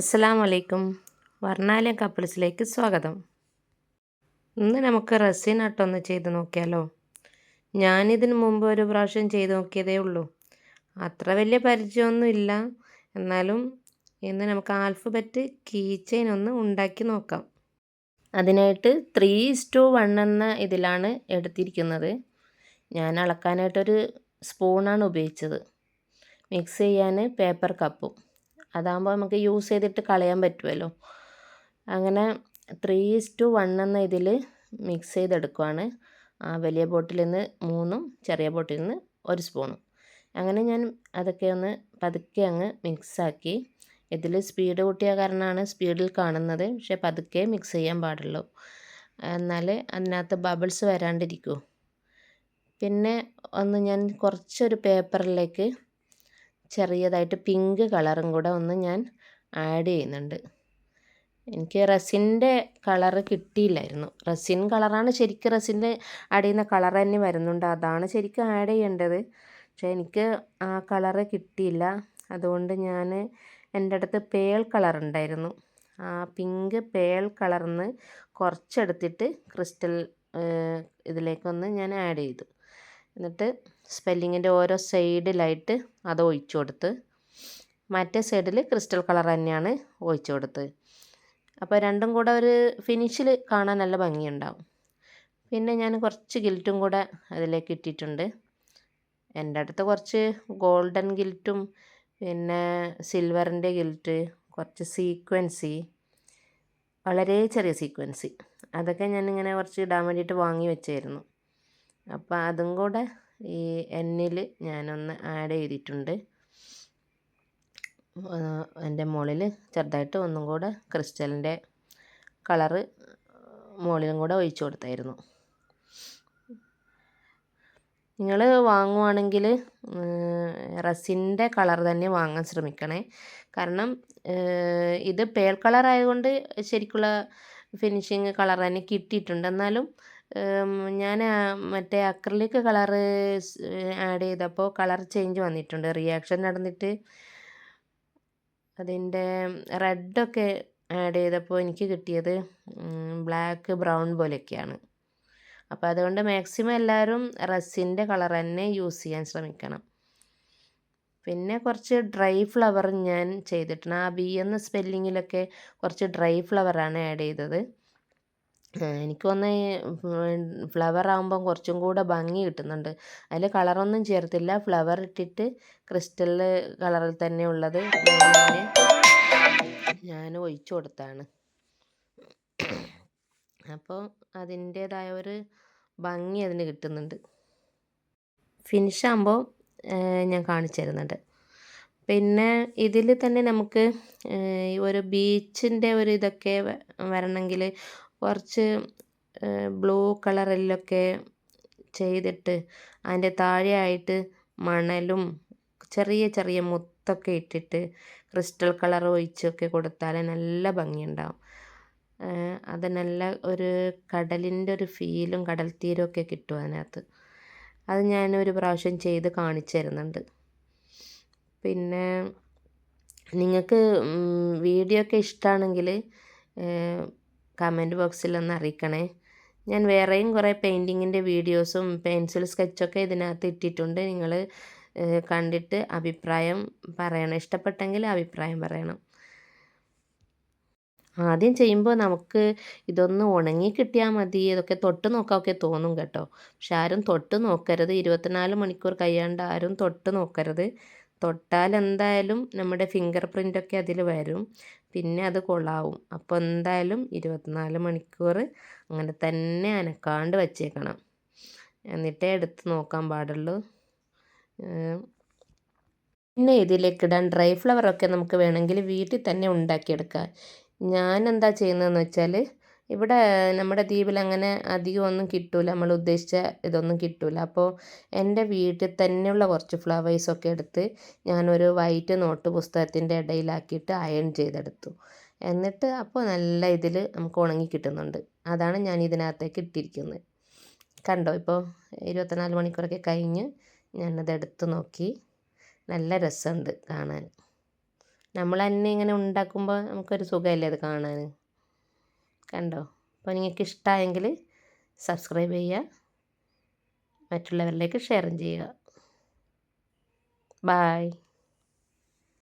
അസ്സലാം അലൈക്കും വർണാലയം കപ്പിൾസിലേക്ക് സ്വാഗതം. ഇന്ന് നമുക്ക് റസീൻ ആട്ടൊന്ന് ചെയ്ത് നോക്കിയാലോ? ഞാനിതിന് മുമ്പ് ഒരു പ്രാവശ്യം ചെയ്ത് നോക്കിയതേ ഉള്ളൂ. അത്ര വലിയ പരിചയമൊന്നും ഇല്ല എന്നാലും ഇന്ന് നമുക്ക് ആൽഫബറ്റ് കീ ചെയിൻ ഒന്ന് ഉണ്ടാക്കി നോക്കാം. അതിനായിട്ട് ത്രീ ടു വൺ എന്ന ഇതിലാണ് എടുത്തിരിക്കുന്നത്. ഞാൻ അളക്കാനായിട്ടൊരു സ്പൂണാണ് ഉപയോഗിച്ചത്. മിക്സ് ചെയ്യാൻ പേപ്പർ കപ്പും അതാകുമ്പോൾ നമുക്ക് യൂസ് ചെയ്തിട്ട് കളയാൻ പറ്റുമല്ലോ അങ്ങനെ ത്രീ ഈസ് ടു വൺ എന്ന ഇതിൽ മിക്സ് ചെയ്തെടുക്കുവാണ്. ആ വലിയ ബോട്ടിലിൽ നിന്ന് മൂന്നും ചെറിയ ബോട്ടിലിൽ നിന്ന് ഒരു സ്പൂണും അങ്ങനെ ഞാൻ അതൊക്കെ ഒന്ന് പതുക്കെ അങ്ങ് മിക്സാക്കി ഇതിൽ സ്പീഡ് കൂട്ടിയ കാരണമാണ് സ്പീഡിൽ കാണുന്നത്. പക്ഷേ പതുക്കെ മിക്സ് ചെയ്യാൻ പാടുള്ളൂ. എന്നാൽ അതിനകത്ത് ബബിൾസ് വരാണ്ടിരിക്കൂ. പിന്നെ ഒന്ന് ഞാൻ കുറച്ചൊരു പേപ്പറിലേക്ക് ചെറിയതായിട്ട് പിങ്ക് കളറും കൂടെ ഒന്ന് ഞാൻ ആഡ് ചെയ്യുന്നുണ്ട്. എനിക്ക് റസിന്റെ കളറ് കിട്ടിയില്ലായിരുന്നു. റസിൻ കളറാണ് ശരിക്കും റസിന്റെ ആഡ് ചെയ്യുന്ന കളർ തന്നെ വരുന്നുണ്ട്. അതാണ് ശരിക്കും ആഡ് ചെയ്യേണ്ടത്. പക്ഷേ എനിക്ക് ആ കളറ് കിട്ടിയില്ല. അതുകൊണ്ട് ഞാൻ എന്റെ അടുത്ത് പേൾ കളർ ഉണ്ടായിരുന്നു. ആ പിങ്ക് പേൾ കളറിന്ന് കുറച്ചെടുത്തിട്ട് ക്രിസ്റ്റൽ ഇതിലേക്കൊന്ന് ഞാൻ ആഡ് ചെയ്തു. എന്നിട്ട് സ്പെല്ലിങ്ങിന്റെ ഓരോ സൈഡിലായിട്ട് അത് ഒഴിച്ചു കൊടുത്ത് മറ്റേ സൈഡിൽ ക്രിസ്റ്റൽ കളർ തന്നെയാണ് ഒഴിച്ചു കൊടുത്ത്. അപ്പോൾ രണ്ടും കൂടെ ഒരു ഫിനിഷിൽ കാണാൻ നല്ല ഭംഗിയുണ്ടാവും. പിന്നെ ഞാൻ കുറച്ച് ഗിൽറ്റും കൂടെ അതിലേക്ക് ഇട്ടിട്ടുണ്ട്. എന്റെ അടുത്ത് കുറച്ച് ഗോൾഡൻ ഗിൽറ്റും പിന്നെ സിൽവറിന്റെ ഗിൽറ്റ് കുറച്ച് സീക്വൻസി വളരെ ചെറിയ സീക്വൻസി അതൊക്കെ ഞാനിങ്ങനെ കുറച്ച് ഇടാൻ വേണ്ടിയിട്ട് വാങ്ങി വെച്ചായിരുന്നു അപ്പോൾ അതും കൂടെ ഈ എണ്ണിൽ ഞാനൊന്ന് ആഡ് ചെയ്തിട്ടുണ്ട്. എന്റെ മുകളിൽ ചെറുതായിട്ട് ഒന്നും കൂടെ ക്രിസ്റ്റലിന്റെ കളറ് മുകളിലും കൂടെ ഒഴിച്ചു കൊടുത്തായിരുന്നു. നിങ്ങൾ വാങ്ങുവാണെങ്കിൽ റസിന്റെ കളർ തന്നെ വാങ്ങാൻ ശ്രമിക്കണേ. കാരണം ഇത് പേൾ കളർ ആയതുകൊണ്ട് ശരിക്കുള്ള ഫിനിഷിങ് കളർ തന്നെ കിട്ടിയിട്ടുണ്ട്. എന്നാലും ഞാൻ മറ്റേ അക്രിലിക് കളർ ആഡ് ചെയ്തപ്പോൾ കളർ ചേഞ്ച് വന്നിട്ടുണ്ട്. റിയാക്ഷൻ നടന്നിട്ട് അതിന്റെ റെഡൊക്കെ ആഡ് ചെയ്തപ്പോൾ എനിക്ക് കിട്ടിയത് ബ്ലാക്ക് ബ്രൗൺ പോലെയൊക്കെയാണ്. അപ്പോൾ അതുകൊണ്ട് മാക്സിമം എല്ലാവരും റസിന്റെ കളർ തന്നെ യൂസ് ചെയ്യാൻ ശ്രമിക്കണം. പിന്നെ കുറച്ച് ഡ്രൈ ഫ്ലവർ ഞാൻ ചെയ്തിട്ടുണ്ട്. ആ ബി എന്ന സ്പെല്ലിങ്ങിലൊക്കെ കുറച്ച് ഡ്രൈ ഫ്ലവറാണ് ആഡ് ചെയ്തത്. എനിക്ക് തോന്നുന്നത് ഫ്ലവർ ആകുമ്പം കുറച്ചും കൂടെ ഭംഗി കിട്ടുന്നുണ്ട്. അതിൽ കളറൊന്നും ചേർത്തില്ല. ഫ്ലവർ ഇട്ടിട്ട് ക്രിസ്റ്റൽ കളറിൽ തന്നെ ഉള്ളത് ഞാൻ ഒഴിച്ചു കൊടുത്താണ്. അപ്പോൾ അതിന്റേതായ ഒരു ഭംഗി അതിന് കിട്ടുന്നുണ്ട്. ഫിനിഷ് ആകുമ്പോൾ ഞാൻ കാണിച്ചു തരുന്നുണ്ട്. പിന്നെ ഇതിൽ തന്നെ നമുക്ക് ഒരു ബീച്ചിന്റെ ഒരു ഇതൊക്കെ വരണമെങ്കിൽ കുറച്ച് ബ്ലൂ കളറിലൊക്കെ ചെയ്തിട്ട് അതിന്റെ താഴെയായിട്ട് മണലും ചെറിയ ചെറിയ മുത്തൊക്കെ ഇട്ടിട്ട് ക്രിസ്റ്റൽ കളർ ഒഴിച്ചൊക്കെ കൊടുത്താൽ നല്ല ഭംഗിയുണ്ടാവും. അത് നല്ല ഒരു കടലിന്റെ ഒരു ഫീലും കടൽ തീരമൊക്കെ കിട്ടും അതിനകത്ത്. അത് ഞാൻ ഒരു പ്രാവശ്യം ചെയ്ത് കാണിച്ചു തരുന്നുണ്ട്. പിന്നെ നിങ്ങൾക്ക് വീഡിയോ ഒക്കെ ഇഷ്ടമാണെങ്കിൽ കമന്റ് ബോക്സിൽ ഒന്ന് അറിയിക്കണേ. ഞാൻ വേറെയും കുറേ പെയിന്റിങ്ങിന്റെ വീഡിയോസും പെൻസിൽ സ്കെച്ചൊക്കെ ഇതിനകത്ത് ഇട്ടിട്ടുണ്ട്. നിങ്ങൾ കണ്ടിട്ട് അഭിപ്രായം പറയണം. ഇഷ്ടപ്പെട്ടെങ്കിൽ അഭിപ്രായം പറയണം. ആദ്യം ചെയ്യുമ്പോൾ നമുക്ക് ഇതൊന്ന് ഉണങ്ങി കിട്ടിയാൽ മതി. ഇതൊക്കെ തൊട്ട് നോക്കാമൊക്കെ തോന്നും കേട്ടോ. പക്ഷെ ആരും തൊട്ട് നോക്കരുത്. ഇരുപത്തിനാല് മണിക്കൂർ കഴിയാണ്ട് ആരും തൊട്ട് നോക്കരുത്. തൊട്ടാൽ എന്തായാലും നമ്മുടെ ഫിംഗർ പ്രിന്റൊക്കെ അതിൽ വരും. പിന്നെ അത് കൊള്ളാവും അപ്പോൾ എന്തായാലും ഇരുപത്തിനാല് മണിക്കൂർ അങ്ങനെ തന്നെ അനക്കാണ്ട് വച്ചേക്കണം. എന്നിട്ടേ എടുത്ത് നോക്കാൻ പാടുള്ളൂ. പിന്നെ ഇതിലേക്ക് ഇടാൻ ഡ്രൈ ഫ്ലവറൊക്കെ നമുക്ക് വേണമെങ്കിൽ വീട്ടിൽ തന്നെ ഉണ്ടാക്കിയെടുക്കാം. ഞാൻ എന്താ ചെയ്യുന്നതെന്ന് വെച്ചാൽ ഇവിടെ നമ്മുടെ ദ്വീപിൽ അങ്ങനെ അധികം ഒന്നും കിട്ടില്ല നമ്മൾ ഉദ്ദേശിച്ച ഇതൊന്നും കിട്ടില്ല അപ്പോൾ എന്റെ വീട്ടിൽ തന്നെയുള്ള കുറച്ച് ഫ്ലവേഴ്സൊക്കെ എടുത്ത് ഞാനൊരു വൈറ്റ് നോട്ട് പുസ്തകത്തിന്റെ ഇടയിലാക്കിയിട്ട് അയൺ ചെയ്തെടുത്തു. എന്നിട്ട് അപ്പോൾ നല്ല ഇതിൽ നമുക്ക് ഉണങ്ങി കിട്ടുന്നുണ്ട്. അതാണ് ഞാൻ ഇതിനകത്തേക്ക് ഇട്ടിരിക്കുന്നത്. കണ്ടോ? ഇപ്പോൾ ഇരുപത്തിനാല് മണിക്കൂറൊക്കെ കഴിഞ്ഞ് ഞാനത് എടുത്ത് നോക്കി. നല്ല രസമുണ്ട് കാണാൻ. നമ്മൾ തന്നെ ഇങ്ങനെ ഉണ്ടാക്കുമ്പോൾ നമുക്കൊരു സുഖമല്ലേ അത് കാണാൻ? കണ്ടോ? അപ്പോൾ നിങ്ങൾക്ക് ഇഷ്ടമായെങ്കിൽ സബ്സ്ക്രൈബ് ചെയ്യുക മറ്റുള്ളവരിലേക്ക് ഷെയറും ചെയ്യുക. ബായ്